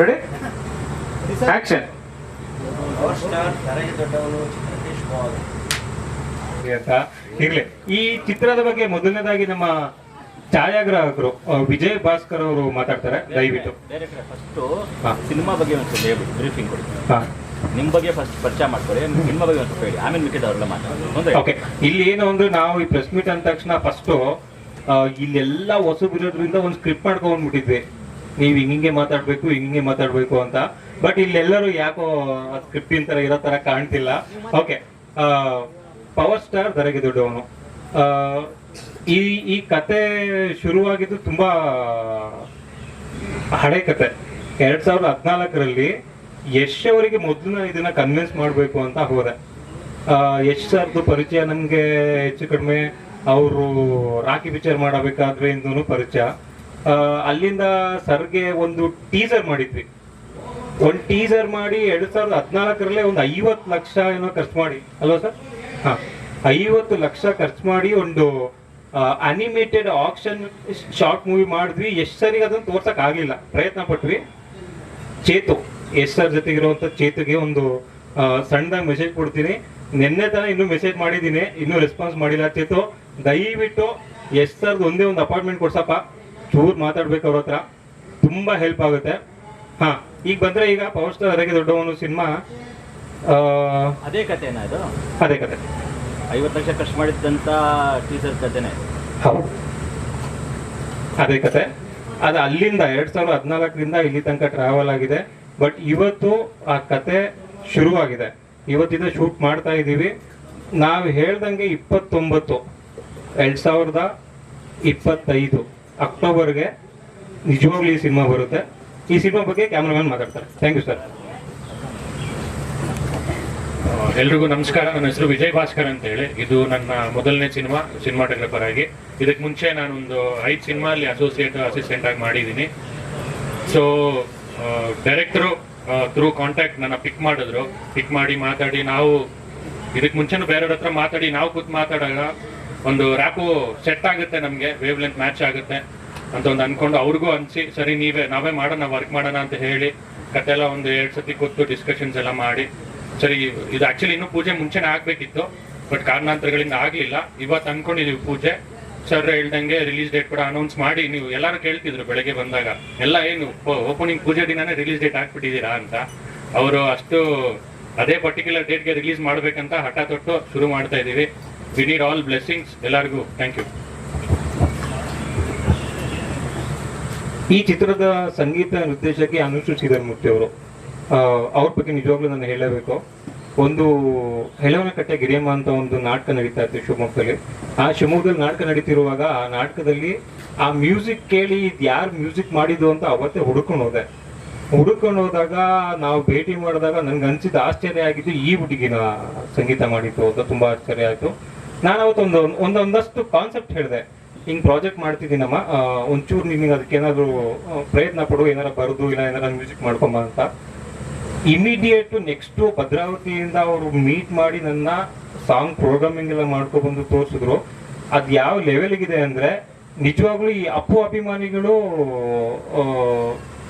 Ready action ಇರ್ಲಿ ಈ ಚಿತ್ರದ ಬಗ್ಗೆ ಮೊದಲನೇದಾಗಿ ನಮ್ಮ ಛಾಯಾಗ್ರಾಹಕರು ವಿಜಯ್ ಭಾಸ್ಕರ್ ಅವರು ಮಾತಾಡ್ತಾರೆ ದಯವಿಟ್ಟು. ಫಸ್ಟ್ ಸಿನಿಮಾ ಬಗ್ಗೆ ಒಂದು ಹೇಳ್ಬಿಟ್ಟು ಬ್ರೀಫಿಂಗ್ ಕೊಡಿ. ನಿಮ್ಮ ಬಗ್ಗೆ ಫಸ್ಟ್ ಪರಿಚಯ ಮಾಡ್ಕೊಳ್ಳಿ ನಿಮ್ಮ ಬಗ್ಗೆ ಒಂದು ಹೇಳಿ. ಆಮೇಲೆ ಮಿಕ್ಕಿದವರೆಲ್ಲ ಮಾತಾಡೋದು. ಓಕೆ ಇಲ್ಲಿ ಏನು ಅಂದ್ರೆ ನಾವು ಈ ಪ್ರೆಸ್ ಮೀಟ್ ಅಂದ ತಕ್ಷಣ ಫಸ್ಟ್ ಇಲ್ಲೆಲ್ಲ ಹೊಸಬಿರೋದ್ರಿಂದ ಒಂದು ಸ್ಕ್ರಿಪ್ಟ್ ಮಾಡ್ಕೊಂಡ್ಬಿಟ್ಟಿದ್ವಿ ನೀವು ಹಿಂಗೆ ಮಾತಾಡ್ಬೇಕು ಹಿಂಗೆ ಮಾತಾಡ್ಬೇಕು ಅಂತ. ಬಟ್ ಇಲ್ಲೆಲ್ಲರೂ ಯಾಕೋ ಸ್ಕ್ರಿಪ್ಟಿನ ತರ ಇರೋ ತರ ಕಾಣ್ತಿಲ್ಲ. ಓಕೆ ಪವರ್ ಸ್ಟಾರ್ ದರಗೆ ದೊಡ್ಡವನು. ಈ ಈ ಕತೆ ಶುರುವಾಗಿದ್ದು ತುಂಬಾ ಹಳೆ ಕತೆ. ಎರಡ್ ಸಾವಿರದ ಹದಿನಾಲ್ಕರಲ್ಲಿ ಯಶ್ ಅವರಿಗೆ ಮೊದಲು ನಾನು ಇದನ್ನ ಕನ್ವಿನ್ಸ್ ಮಾಡಬೇಕು ಅಂತ ಹೋದೆ. ಯಶ್ ಸರ್ದು ಪರಿಚಯ ನಮ್ಗೆ ಹೆಚ್ಚು ಕಡಿಮೆ. ಅವರು ರಾಕಿ ಪಿಕ್ಚರ್ ಮಾಡಬೇಕಾದ್ರೆ ಇಂದೂ ಪರಿಚಯ. ಅಲ್ಲಿಂದ ಸರ್ಗೆ ಒಂದು ಟೀಸರ್ ಮಾಡಿದ್ವಿ. ಒಂದು ಟೀಸರ್ ಮಾಡಿ ಎರಡ್ ಸಾವಿರದ ಹದಿನಾಲ್ಕರಲ್ಲೇ ಒಂದು ಐವತ್ತು ಲಕ್ಷ ಏನೋ ಖರ್ಚು ಮಾಡಿ. ಅಲ್ವಾ ಸರ್? ಹಾ, ಐವತ್ತು ಲಕ್ಷ ಖರ್ಚು ಮಾಡಿ ಒಂದು ಅನಿಮೇಟೆಡ್ ಆಕ್ಷನ್ ಶಾರ್ಟ್ ಮೂವಿ ಮಾಡಿದ್ವಿ. ಎಷ್ಟು ಸರಿಗೆ ಅದನ್ನು ತೋರ್ಸಕ್ ಆಗ್ಲಿಲ್ಲ. ಪ್ರಯತ್ನ ಪಟ್ವಿ. ಚೇತು ಎಸ್ ಸರ್ ಚೇತುಗೆ ಒಂದು ಸಣ್ಣದಾಗಿ ಮೆಸೇಜ್ ಕೊಡ್ತೀನಿ. ನಿನ್ನೆ ತನ ಇನ್ನೂ ಮೆಸೇಜ್ ಮಾಡಿದ್ದೀನಿ. ಇನ್ನೂ ರೆಸ್ಪಾನ್ಸ್ ಮಾಡಿಲ್ಲ ಚೇತು. ದಯವಿಟ್ಟು ಎಸ್ ಸರ್ದು ಒಂದೇ ಒಂದು ಅಪಾರ್ಟ್ಮೆಂಟ್ ಕೊಡ್ಸಪ್ಪ. ಚೂರ್ ಮಾತಾಡ್ಬೇಕು ಅವ್ರ ಹತ್ರ. ತುಂಬಾ ಹೆಲ್ಪ್ ಆಗುತ್ತೆ. ಹಾ ಈಗ ಬಂದ್ರೆ ಈಗ ಪವರ್ ಸ್ಟಾರ್ ಅರಗೆ ದೊಡ್ಡವನು ಸಿನಿಮಾ ಅದೇ ಕಥೆನಾ ಅದು ಅದೇ ಕತೆ ಐವತ್ತು ಲಕ್ಷ ಖರ್ಚು ಮಾಡಿದ್ದಂತ ಟೀಸರ್ ಕಥೆನೇ ಹೌದು. ಅದೇ ಕತೆ ಅದು ಅಲ್ಲಿಂದ ಎರಡ್ ಸಾವಿರದ ಹದಿನಾಲ್ಕರಿಂದ ಇಲ್ಲಿ ತನಕ ಟ್ರಾವೆಲ್ ಆಗಿದೆ. ಬಟ್ ಇವತ್ತು ಆ ಕತೆ ಶುರುವಾಗಿದೆ. ಇವತ್ತಿಂದ ಶೂಟ್ ಮಾಡ್ತಾ ಇದ್ದೀವಿ. ನಾವು ಹೇಳ್ದಂಗೆ ಇಪ್ಪತ್ತೊಂಬತ್ತು ಎರಡ್ ಸಾವಿರದ ಇಪ್ಪತ್ತೈದು. ಅಕ್ಟೋಬರ್ಗೆ ನಿಜವಾಗ್ಲೂ ಈ ಸಿನಿಮಾ ಬರುತ್ತೆ. ಈ ಸಿನಿಮಾ ಬಗ್ಗೆ ಕ್ಯಾಮ್ರಾಮನ್ ಮಾತಾಡ್ತಾರೆ. ಥ್ಯಾಂಕ್ ಯು ಸರ್ ಎಲ್ರಿಗೂ ನಮಸ್ಕಾರ. ನನ್ನ ಹೆಸರು ವಿಜಯ್ ಭಾಸ್ಕರ್ ಅಂತ ಹೇಳಿ ಇದು ನನ್ನ ಮೊದಲನೇ ಸಿನಿಮಾ ಸಿನಿಮಾಟೋಗ್ರಾಫರ್ ಆಗಿ. ಇದಕ್ಕೆ ಮುಂಚೆ ನಾನೊಂದು ಐದು ಸಿನಿಮಾ ಅಲ್ಲಿ ಅಸೋಸಿಯೇಟ್ ಅಸಿಸ್ಟೆಂಟ್ ಆಗಿ ಮಾಡಿದ್ದೀನಿ. ಸೊ ಡೈರೆಕ್ಟರು ಥ್ರೂ ಕಾಂಟ್ಯಾಕ್ಟ್ ನನ್ನ ಪಿಕ್ ಮಾಡಿದ್ರು. ಪಿಕ್ ಮಾಡಿ ಮಾತಾಡಿ ನಾವು ಇದಕ್ಕೆ ಮುಂಚೆನೂ ಬೇರೆಯವ್ರ ಹತ್ರ ಮಾತಾಡಿ ನಾವು ಕೂತ್ ಮಾತಾಡಾಗ ಒಂದು ರ್ಯಾಪು ಸೆಟ್ ಆಗುತ್ತೆ ನಮಗೆ ವೇವ್ ಲೆಂತ್ ಮ್ಯಾಚ್ ಆಗುತ್ತೆ. ಅಂತ ಒಂದು ಅನ್ಕೊಂಡು ಅವ್ರಿಗೂ ಅನ್ಸಿ, ಸರಿ, ನೀವೇ, ನಾವೇ ಮಾಡೋಣ ವರ್ಕ್ ಮಾಡೋಣ ಅಂತ ಹೇಳಿ ಕತೆ ಎಲ್ಲ ಒಂದು ಎರಡು ಸತಿ ಕೂತು ಡಿಸ್ಕಷನ್ಸ್ ಎಲ್ಲ ಮಾಡಿ. ಸರಿ, ಇದು ಆಕ್ಚುಲಿ ಇನ್ನೂ ಪೂಜೆ ಮುಂಚೆನೇ ಆಗ್ಬೇಕಿತ್ತು ಬಟ್ ಕಾರಣಾಂತರಗಳಿಂದ ಆಗ್ಲಿಲ್ಲ. ಇವತ್ತು ಅನ್ಕೊಂಡಿದೀವಿ ಪೂಜೆ. ಸರ್ ಹೇಳ್ದಂಗೆ ರಿಲೀಸ್ ಡೇಟ್ ಕೂಡ ಅನೌನ್ಸ್ ಮಾಡಿ, ನೀವು ಎಲ್ಲರೂ ಕೇಳ್ತಿದ್ರು ಬೆಳಗ್ಗೆ ಬಂದಾಗ. ಎಲ್ಲ ಏನು ಓಪನಿಂಗ್ ಪೂಜೆ ದಿನಾನೇ ರಿಲೀಸ್ ಡೇಟ್ ಹಾಕ್ಬಿಟ್ಟಿದ್ದೀರಾ? ಅಂತ. ಅವರು ಅಷ್ಟು, ಅದೇ ಪರ್ಟಿಕ್ಯುಲರ್ ಡೇಟ್ಗೆ ರಿಲೀಸ್ ಮಾಡ್ಬೇಕಂತ ಹಠ ತೊಟ್ಟು ಶುರು ಮಾಡ್ತಾ ಇದೀವಿ ವಿ ನೀಡ್ ಆಲ್ ಬ್ಲೆಸ್ಸಿಂಗ್ಸ್ ಎಲ್ಲರಿಗೂ ಥ್ಯಾಂಕ್ ಯು ಈ ಚಿತ್ರದ ಸಂಗೀತ ನಿರ್ದೇಶಕಿ ಅನುಶ್ರೀ ಶ್ರೀಧರ್ಮೂರ್ತಿ ಅವರು ಅವ್ರ ಬಗ್ಗೆ ನಿಜವಾಗ್ಲೂ ನಾನು ಹೇಳಬೇಕು. ಒಂದು ಹೆಳವನಕಟ್ಟೆ ಗಿರಿಯಮ್ಮ ಅಂತ ಒಂದು ನಾಟಕ ನಡೀತಾ ಇತ್ತು ಶಿವಮೊಗ್ಗದಲ್ಲಿ. ಆ ಶಿವಮೊಗ್ಗದಲ್ಲಿ ನಾಟಕ ನಡೀತಿರುವಾಗ ಆ ನಾಟಕದಲ್ಲಿ ಆ ಮ್ಯೂಸಿಕ್ ಕೇಳಿ ಇದು ಯಾರು ಮ್ಯೂಸಿಕ್ ಮಾಡಿದ್ದು ಅಂತ ಅವತ್ತೇ ಹುಡುಕೊಂಡು ಹೋದೆ. ಹುಡುಕೊಂಡು ಹೋದಾಗ ನಾವು ಭೇಟಿ ಮಾಡಿದಾಗ ನನ್ಗೆ ಅನಿಸಿದ ಆಶ್ಚರ್ಯ ಆಗಿದ್ದು ಈ ಹುಡುಗಿನ ಸಂಗೀತ ಮಾಡಿತ್ತು ಅಂತ ತುಂಬಾ ಆಶ್ಚರ್ಯ ಆಯಿತು. ನಾನು ಅವತ್ತೊಂದು ಒಂದೊಂದಷ್ಟು ಒಂದು ಕಾನ್ಸೆಪ್ಟ್ ಹೇಳಿದೆ. ಹಿಂಗ್ ಪ್ರಾಜೆಕ್ಟ್ ಮಾಡ್ತಿದ್ದೀನಮ್ಮ ಒಂಚೂರು ನಿನಗೆ ಅದಕ್ಕೆ ಏನಾದರೂ ಪ್ರಯತ್ನ ಪಡು, ಏನಾರ ಬರೆದು, ಇಲ್ಲ ಏನಾರ ಮ್ಯೂಸಿಕ್ ಮಾಡ್ಕೊಂಬ ಅಂತ. ಇಮಿಡಿಯೇಟ್ ನೆಕ್ಸ್ಟ್ ಭದ್ರಾವತಿಯಿಂದ ಅವರು ಮೀಟ್ ಮಾಡಿ ನನ್ನ ಸಾಂಗ್ ಪ್ರೋಗ್ರಾಮಿಂಗ್ ಎಲ್ಲ ಮಾಡ್ಕೊಬಂದು ತೋರಿಸಿದ್ರು. ಅದು ಯಾವ ಲೆವೆಲ್ಗಿದೆ ಅಂದ್ರೆ, ನಿಜವಾಗ್ಲೂ ಈ ಅಪ್ಪು ಅಭಿಮಾನಿಗಳು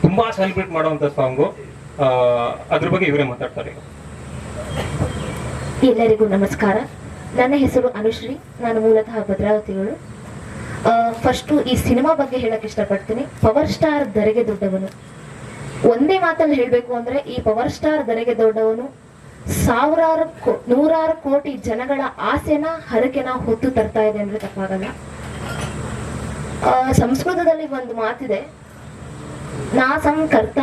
ತುಂಬ ಸೆಲೆಬ್ರೇಟ್ ಮಾಡುವಂತ ಸಾಂಗು ಅದ್ರ ಬಗ್ಗೆ ಇವರೇ ಮಾತಾಡ್ತಾರೆ. ಎಲ್ಲರಿಗೂ ನಮಸ್ಕಾರ. ನನ್ನ ಹೆಸರು ಅನುಶ್ರೀ. ನಾನು ಮೂಲತಃ ಭದ್ರಾವತಿಗಳು ಫಸ್ಟು ಈ ಸಿನಿಮಾ ಬಗ್ಗೆ ಹೇಳಕ್ ಇಷ್ಟಪಡ್ತೀನಿ. ಪವರ್ ಸ್ಟಾರ್ ದರೆಗೆ ದೊಡ್ಡವನು. ಒಂದೇ ಮಾತಲ್ಲಿ ಹೇಳಬೇಕು ಅಂದ್ರೆ ಈ ಪವರ್ ಸ್ಟಾರ್ ದರೆಗೆ ದೊಡ್ಡವನು ಸಾವಿರಾರು ನೂರಾರು ಕೋಟಿ ಜನಗಳ ಆಸೆನ ಹರಕೆನ ಹೊತ್ತು ತರ್ತಾ ಇದೆ ಅಂದ್ರೆ ತಪ್ಪಾಗಲ್ಲ. ಸಂಸ್ಕೃತದಲ್ಲಿ ಒಂದು ಮಾತಿದೆ. ನಾ ಸಂಕರ್ತ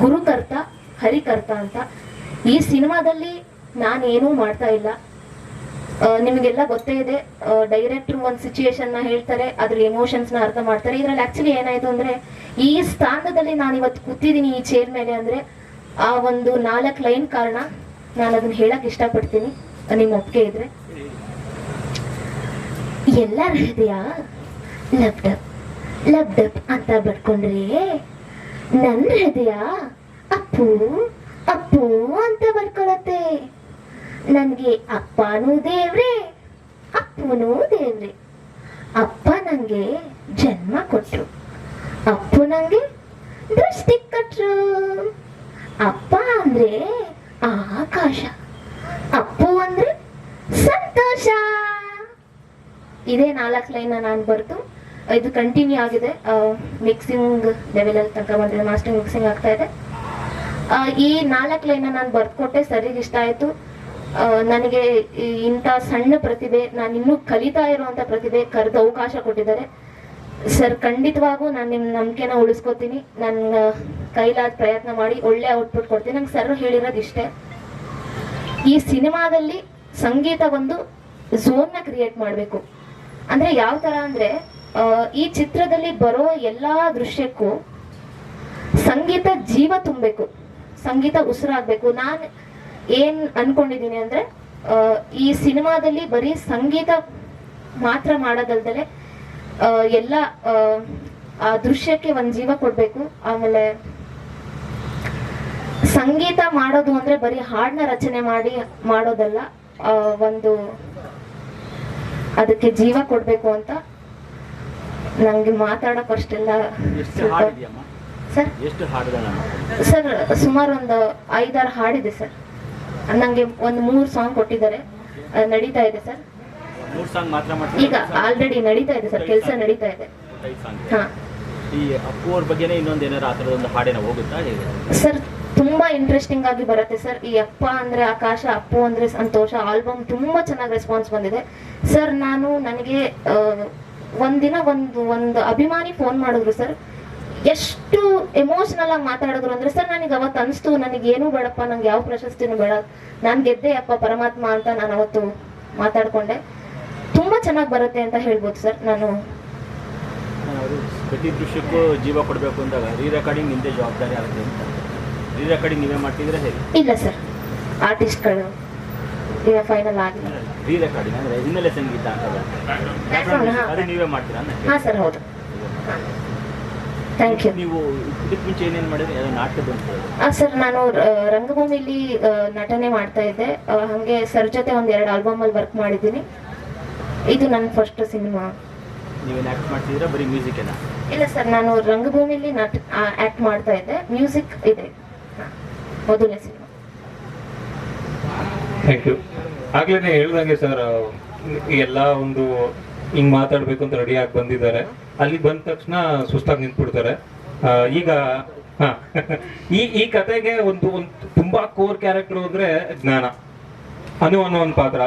ಗುರುಕರ್ತ ಹರಿಕರ್ತ ಅಂತ. ಈ ಸಿನಿಮಾದಲ್ಲಿ ನಾನೇನೂ ಮಾಡ್ತಾ ಇಲ್ಲ. ನಿಮಗೆಲ್ಲ ಗೊತ್ತೇ ಇದೆ ಡೈರೆಕ್ಟರ್ ಒಂದು ಸಿಚುಯೇಷನ್ನ ಹೇಳ್ತಾರೆ ಅದ್ರ ಎಮೋಷನ್ಸ್ನ ಅರ್ಥ ಮಾಡ್ತಾರೆ. ಇದ್ರಲ್ಲಿ ಆಕ್ಚುಲಿ ಏನಾಯ್ತು ಅಂದ್ರೆ, ಈ ಸ್ಥಾನದಲ್ಲಿ ನಾನು ಇವತ್ತು ಕೂತಿದ್ದೀನಿ ಈ ಚೇರ್ ಮೇಲೆ ಅಂದ್ರೆ, ಆ ಒಂದು ನಾಲ್ಕು ಲೈನ್ ಕಾರಣ ನಾನು ಅದನ್ನ ಹೇಳಕ್ ಇಷ್ಟಪಡ್ತೀನಿ. ನಿಮ್ಮ ಒಪ್ಪಿಗೆ ಇದ್ರೆ. ಎಲ್ಲರ ಹೃದಯ ಲಬ್ ಡಬ್ ಲಬ್ ಅಂತ ಬಡ್ಕೊಂಡ್ರಿ ನನ್ನ ಹೃದಯ ಅಪ್ಪು ಅಪ್ಪು ಅಂತ ಬಡ್ಕೊಳತ್ತೆ ನನ್ಗೆ ಅಪ್ಪನೂ ದೇವ್ರೆ ಅಪ್ಪನೂ ದೇವ್ರೆ. ಅಪ್ಪ ನಂಗೆ ಜನ್ಮ ಕೊಟ್ರು. ಅಪ್ಪು ನಂಗೆ ದೃಷ್ಟಿ ಕೊಟ್ರು. ಅಂದ್ರೆ ಆಕಾಶ. ಅಪ್ಪು ಅಂದ್ರೆ ಸಂತೋಷ. ಇದೇ ನಾಲ್ಕು ಲೈನ್ ನಾನು ಬರ್ತು ಇದು ಕಂಟಿನ್ಯೂ ಆಗಿದೆ. ಮಿಕ್ಸಿಂಗ್ ಲೆವೆಲ್ ಅಲ್ಲಿ ತನಕ ಬಂದಿದೆ ಮಾಸ್ಟರ್ ಮಿಕ್ಸಿಂಗ್ ಆಗ್ತಾ ಇದೆ. ಈ ನಾಲ್ಕು ಲೈನ್ ನಾನು ಬರ್ಕೊಟ್ಟೆ ಸರಿಗೆ ಇಷ್ಟ ಆಯ್ತು. ನನಗೆ ಇಂಥ ಸಣ್ಣ ಪ್ರತಿಭೆ, ನಾನು ಇನ್ನೂ ಕಲಿತಾ ಇರುವಂತ ಪ್ರತಿಭೆ ಕರೆದು ಅವಕಾಶ ಕೊಟ್ಟಿದ್ದಾರೆ. ಸರ್, ಖಂಡಿತವಾಗೂ ನಾನು ನಿಮ್ಮ ನಂಬಿಕೆನ ಉಳಿಸ್ಕೊತೀನಿ. ನನ್ನ ಕೈಲಾದ ಪ್ರಯತ್ನ ಮಾಡಿ, ಒಳ್ಳೆ ಔಟ್ಪುಟ್ ಕೊಡ್ತೀನಿ. ನಂಗೆ ಸರ್ ಹೇಳಿರೋದು ಇಷ್ಟೇ. ಈ ಸಿನಿಮಾದಲ್ಲಿ ಸಂಗೀತ ಒಂದು ಝೋನ್ನ ಕ್ರಿಯೇಟ್ ಮಾಡಬೇಕು. ಅಂದ್ರೆ ಯಾವ ತರ ಅಂದ್ರೆ ಈ ಚಿತ್ರದಲ್ಲಿ ಬರೋ ಎಲ್ಲಾ ದೃಶ್ಯಕ್ಕೂ ಸಂಗೀತ ಜೀವ ತುಂಬಬೇಕು. ಸಂಗೀತ ಉಸಿರಾಗ್ಬೇಕು ನಾನು ಏನ್ ಅನ್ಕೊಂಡಿದೀನಿ ಅಂದ್ರೆ ಈ ಸಿನಿಮಾದಲ್ಲಿ ಬರೀ ಸಂಗೀತ ಮಾತ್ರ ಮಾಡೋದಲ್ದಲೆ ಎಲ್ಲ ಆ, ದೃಶ್ಯಕ್ಕೆ ಒಂದ್ ಜೀವ ಕೊಡ್ಬೇಕು. ಆಮೇಲೆ ಸಂಗೀತ ಮಾಡೋದು ಅಂದ್ರೆ ಬರೀ ಹಾಡನ್ನ ರಚನೆ ಮಾಡಿ ಮಾಡೋದಲ್ಲ ಒಂದು ಅದಕ್ಕೆ ಜೀವ ಕೊಡ್ಬೇಕು ಅಂತ ನಂಗೆ ಮಾತಾಡಕ್ ಅಷ್ಟೆಲ್ಲ ಸರ್? ಸರ್ ಸುಮಾರು ಒಂದು ಐದಾರು ಹಾಡಿದೆ ಸರ್. ನಂಗೆ ಒಂದು ಮೂರು ಸಾಂಗ್ ಕೊಟ್ಟಿದ್ದಾರೆ. ನಡೀತಾ ಇದೆ ಸರ್. ಈಗ ಆಲ್ರೆಡಿ ನಡೀತಾ ಇದೆ ಸರ್. ಕೆಲಸ ನಡೀತಾ ಇದೆ. ಸಾಂಗ್ ಹಾ. ಈ ಅಪ್ಪು ಅವ್ರ ಬಗ್ಗೆನೇ ಇನ್ನೊಂದು ಏನಾರ ಆ ಥರದ ಒಂದು ಹಾಡೇನ ಹೋಗುತ್ತಾ ಹೇಗೆ? ಸರ್ ತುಂಬಾ ಇಂಟ್ರೆಸ್ಟಿಂಗ್ ಆಗಿ ಬರುತ್ತೆ ಸರ್. ಈ ಅಪ್ಪ ಅಂದ್ರೆ ಆಕಾಶ ಅಪ್ಪು ಅಂದ್ರೆ ಸಂತೋಷ ಆಲ್ಬಮ್ ತುಂಬಾ ಚೆನ್ನಾಗಿ ರೆಸ್ಪಾನ್ಸ್ ಬಂದಿದೆ. ಸರ್ ನಾನು ನನಗೆ ಒಂದಿನ ಒಂದು ಒಂದು ಅಭಿಮಾನಿ ಫೋನ್ ಮಾಡಿದ್ರು ಸರ್. ಎಷ್ಟು ಎಮೋಷನಲ್ ಆಗಿ ಮಾತಾಡಿದ್ರು ಅಂದ್ರೆ ಸರ್ ನನಗೆ ಅವತ್ತು ಅನಿಸ್ತು ನನಗೆ ಏನು ಬೇಡಪ್ಪ ನಂಗೆ ಯಾವ ಪ್ರಶಸ್ತಿನೂ ಬೇಡ. ನಾನು ಗೆದ್ದೆ ಅಪ್ಪ ಪರಮಾತ್ಮ ಅಂತ ನಾನು ಅವತ್ತು ಮಾತಾಡ್ಕೊಂಡೆ. ತುಂಬಾ ಚೆನ್ನಾಗಿ ಬರುತ್ತೆ ಅಂತ ಹೇಳ್ಬೋದು ಸರ್ ನಾನು. ಪ್ರತಿ ದೃಶ್ಯಕ್ಕೂ ಜೀವ ಕೊಡಬೇಕು ಅಂದಾಗ ರೀ ರೆಕಾರ್ಡಿಂಗ್ ನಿಂದೇ ಜವಾಬ್ದಾರಿ ಆಗುತ್ತೆ ಅಂತ. ರೀ ರೆಕಾರ್ಡಿಂಗ್ ನೀವೇ ಮಾಡ್ತಿದ್ರೆ ಹೇಗೆ? ಇಲ್ಲ ಸರ್. ಆರ್ಟಿಸ್ಟ್ಗಳು ಈಗ ಫೈನಲ್ ಆಗಿಲ್ಲ ರೀ ರೆಕಾರ್ಡಿಂಗ್ ಅಂದ್ರೆ ಹಿನ್ನೆಲೆ ಸಂಗೀತ ಹಾ. ನೀವೇ ಮಾಡ್ತೀರಾ ಅಂತ ಹಾ ಸರ್ ಹೌದು. ಥ್ಯಾಂಕ್ ಯು ನೀವು ಇದಕ್ಕೆ ಮುಂಚೆ ಏನೇನು ಮಾಡಿದ್ರೆ? ಯಾವುದೋ ನಾಟಕ ಬಂತು. ಆ ಸರ್ ನಾನು ರಂಗಭೂಮಿಲಿ ನಟನೆ ಮಾಡ್ತಾ ಇದ್ದೆ. ಹಾಗೆ ಸರ್ ಜೊತೆ ಒಂದ್ ಎರಡು ಆಲ್ಬಮ್ ಅಲ್ಲಿ ವರ್ಕ್ ಮಾಡಿದ್ದೀನಿ. ಇದು ನನ್ನ ಫಸ್ಟ್ ಸಿನಿಮಾ. ನೀವೇನು ಆ್ಯಕ್ಟ್ ಮಾಡ್ತಿದ್ದೀರಾ? ಬರೀ ಮ್ಯೂಸಿಕ್ ಇಲ್ಲ ಸರ್ ನಾನು ರಂಗಭೂಮಿಲಿ ನಟ ಆಕ್ಟ್ ಮಾಡ್ತಾ ಇದ್ದೆ. ಮ್ಯೂಸಿಕ್ ಇದೆ. ಹಾ, ಮೊದಲನೇ ಸಿನಿಮಾ. ಥ್ಯಾಂಕ್ ಯು ಆಗ್ಲೇನೆ ಹೇಳ್ದಂಗೆ ಸರ್ ಎಲ್ಲ ಒಂದು ಹಿಂಗ್ ಮಾತಾಡ್ಬೇಕು ಅಂತ ರೆಡಿ ಆಗಿ ಬಂದಿದ್ದಾರೆ. ಅಲ್ಲಿ ಬಂದ ತಕ್ಷಣ ಸುಸ್ತಾಗಿ ನಿಂತ್ಬಿಡ್ತಾರೆ. ಈಗ ಈ ಈ ಕತೆಗೆ ಒಂದು ಒಂದು ತುಂಬಾ ಕೋರ್ ಕ್ಯಾರೆಕ್ಟರ್ ಅಂದ್ರೆ ಜ್ಞಾನ. ಅನು ಅನ್ನೋ ಒಂದು ಪಾತ್ರ.